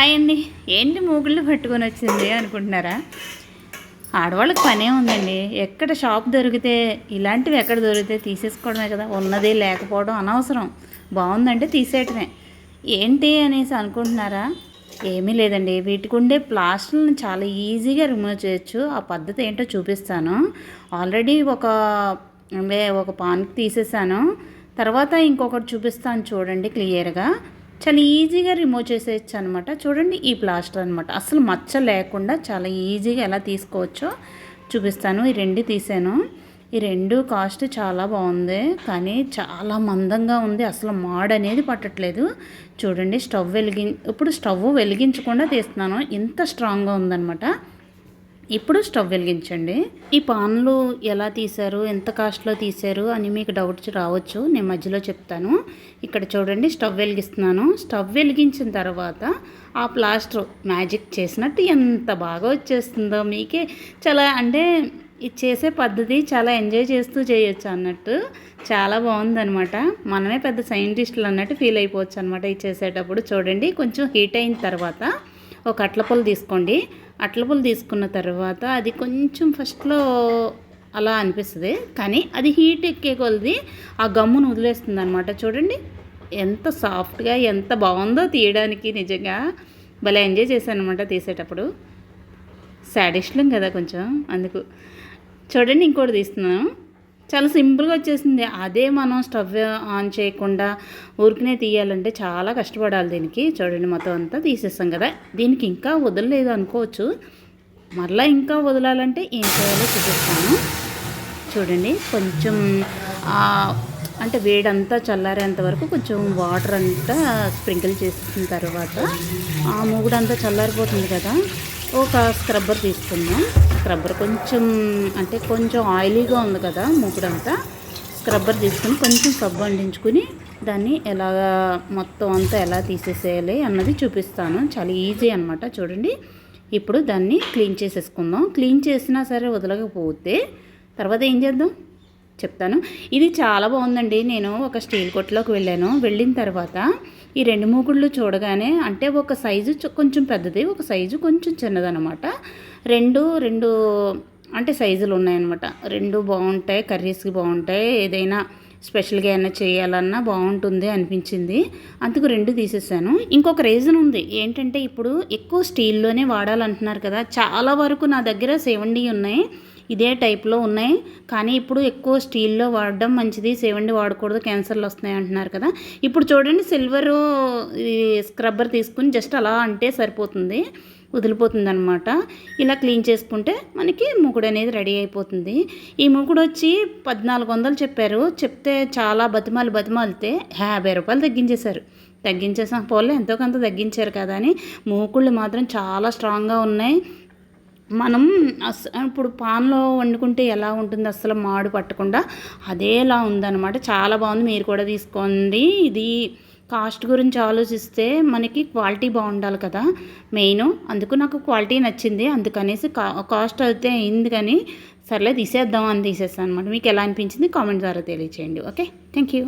Hi అండి ఏంటి మూగుళ్ళు పట్టుకొని వచ్చింది అనుకుంటున్నారా? ఆడవాళ్ళకి పనే ఉందండి. ఎక్కడ షాప్ దొరికితే ఇలాంటివి ఎక్కడ దొరికితే తీసేసుకోవడమే కదా. ఉన్నది లేకపోవడం అనవసరం. బాగుందంటే తీసేయటమే. ఏంటి అనేసి అనుకుంటున్నారా? ఏమీ లేదండి. వీటికి ఉండే ప్లాస్టర్ని చాలా ఈజీగా రిమూవ్ చేయొచ్చు. ఆ పద్ధతి ఏంటో చూపిస్తాను. ఆల్రెడీ ఒక అంటే ఒక పాన్కి తీసేసాను తర్వాత ఇంకొకటి చూపిస్తాను చూడండి క్లియర్గా. చాలా ఈజీగా రిమూవ్ చేసేయచ్చు అనమాట చూడండి ఈ ప్లాస్టర్ అనమాట అసలు మచ్చ లేకుండా చాలా ఈజీగా ఎలా తీసుకోవచ్చో చూపిస్తాను. ఈ రెండు తీసాను. ఈ రెండు కాస్ట్ చాలా బాగుంది. కానీ చాలా మందంగా ఉంది. అసలు మాడ్ అనేది పట్టట్లేదు. చూడండి స్టవ్ వెలిగి ఇప్పుడు స్టవ్ వెలిగించకుండా తీస్తున్నాను. ఇంత స్ట్రాంగ్గా ఉందన్నమాట. ఇప్పుడు స్టవ్ వెలిగించండి. ఈ పాన్లు ఎలా తీశారు ఎంత కాస్ట్లో తీశారు అని మీకు డౌట్స్ రావచ్చు. నేను మధ్యలో చెప్తాను. ఇక్కడ చూడండి స్టవ్ వెలిగిస్తున్నాను. స్టవ్ వెలిగించిన తర్వాత ఆ ప్లాస్టర్ మ్యాజిక్ చేసినట్టు ఎంత బాగా వచ్చేస్తుందో మీకే చాలా అంటే ఇది చేసే పద్ధతి చాలా ఎంజాయ్ చేస్తూ చేయొచ్చు అన్నట్టు. చాలా బాగుందనమాట మనమే పెద్ద సైంటిస్టులు అన్నట్టు ఫీల్ అయిపోవచ్చు అనమాట ఇది చేసేటప్పుడు. చూడండి కొంచెం హీట్ అయిన తర్వాత ఒక అట్లపులు తీసుకోండి. అట్లపులు తీసుకున్న తర్వాత అది కొంచెం ఫస్ట్లో అలా అనిపిస్తుంది. కానీ అది హీట్ ఎక్కే కొలది ఆ గమ్మును వదిలేస్తుంది అనమాట చూడండి ఎంత సాఫ్ట్గా ఎంత బాగుందో తీయడానికి నిజంగా. భలే ఎంజాయ్ చేశాను అనమాట తీసేటప్పుడు సాడిస్ట్లం కదా కొంచెం అందుకు. చూడండి ఇంకోటి తీస్తున్నాను. చాలా సింపుల్గా వచ్చేసింది. అదే మనం స్టవ్ ఆన్ చేయకుండా ఊరికనే తీయాలంటే చాలా కష్టపడాలి దీనికి. చూడండి మొత్తం అంతా తీసేస్తాం కదా. దీనికి ఇంకా వదలలేదు అనుకోవచ్చు. మరలా ఇంకా వదలాలంటే ఏం చేయాలో చూపిస్తాను. చూడండి కొంచెం అంటే వేడంతా చల్లారేంత వరకు కొంచెం వాటర్ అంతా స్ప్రింకిల్ చేసిన తర్వాత ఆ మూగుడంతా చల్లారిపోతుంది కదా. ఒక స్క్రబ్బర్ తీసుకుందాం. స్క్రబ్బర్ కొంచెం అంటే కొంచెం ఆయిలీగా ఉంది కదా మూకుడంతా. స్క్రబ్బర్ తీసుకుని కొంచెం సబ్బు అండించుకుని దాన్ని ఎలాగా మొత్తం అంతా ఎలా తీసేసేయాలి అన్నది చూపిస్తాను. చాలా ఈజీ అనమాట చూడండి. ఇప్పుడు దాన్ని క్లీన్ చేసేసుకుందాం. క్లీన్ చేసినా సరే వదలకపోతే తర్వాత ఏం చేద్దాం? చెప్తాను. ఇది చాలా బాగుందండి. నేను ఒక స్టీల్ కొట్లోకి వెళ్ళాను. వెళ్ళిన తర్వాత ఈ రెండు మూగుళ్ళు చూడగానే అంటే ఒక సైజు కొంచెం పెద్దది ఒక సైజు కొంచెం చిన్నదనమాట రెండు రెండు అంటే సైజులు ఉన్నాయన్నమాట. రెండు బాగుంటాయి కర్రీస్కి బాగుంటాయి. ఏదైనా స్పెషల్గా ఏమైనా చేయాలన్నా బాగుంటుంది అనిపించింది. అందుకు రెండు తీసేసాను. ఇంకొక రీజన్ ఉంది. ఏంటంటే ఇప్పుడు ఎక్కువ స్టీల్లోనే వాడాలంటున్నారు కదా. చాలా వరకు నా దగ్గర సెవెంటీ ఉన్నాయి. ఇదే టైప్లో ఉన్నాయి. కానీ ఇప్పుడు ఎక్కువ స్టీల్లో వాడడం మంచిది. సేవండి వాడకూడదు. క్యాన్సర్లు వస్తున్నాయి అంటున్నారు కదా. ఇప్పుడు చూడండి సిల్వర్ స్క్రబ్బర్ తీసుకుని జస్ట్ అలా అంటే సరిపోతుంది. వదిలిపోతుంది అనమాట ఇలా క్లీన్ చేసుకుంటే మనకి మూకుడు అనేది రెడీ అయిపోతుంది. ఈ మూకుడు వచ్చి పద్నాలుగు వందలు చెప్పారు. చెప్తే చాలా బతిమాలు బతిమాలితే యాభై రూపాయలు తగ్గించేశారు. తగ్గించేసాం పోలే ఎంతో కొంత తగ్గించారు కదా అని. మూకుళ్ళు మాత్రం చాలా స్ట్రాంగ్గా ఉన్నాయి. మనం అస్ ఇప్పుడు పాన్లో వండుకుంటే ఎలా ఉంటుంది? అసలు మాడు పట్టకుండా అదేలా ఉందన్నమాట. చాలా బాగుంది. మీరు కూడా తీసుకోండి. ఇది కాస్ట్ గురించి ఆలోచిస్తే మనకి క్వాలిటీ బాగుండాలి కదా మెయిన్. అందుకు నాకు క్వాలిటీ నచ్చింది. అందుకనేసి కా కాస్ట్ అయితే అయింది కానీ సర్లే తీసేద్దాం అని తీసేస్తాను అనమాట మీకు ఎలా అనిపించింది కామెంట్ ద్వారా తెలియచేయండి. ఓకే? Thank you.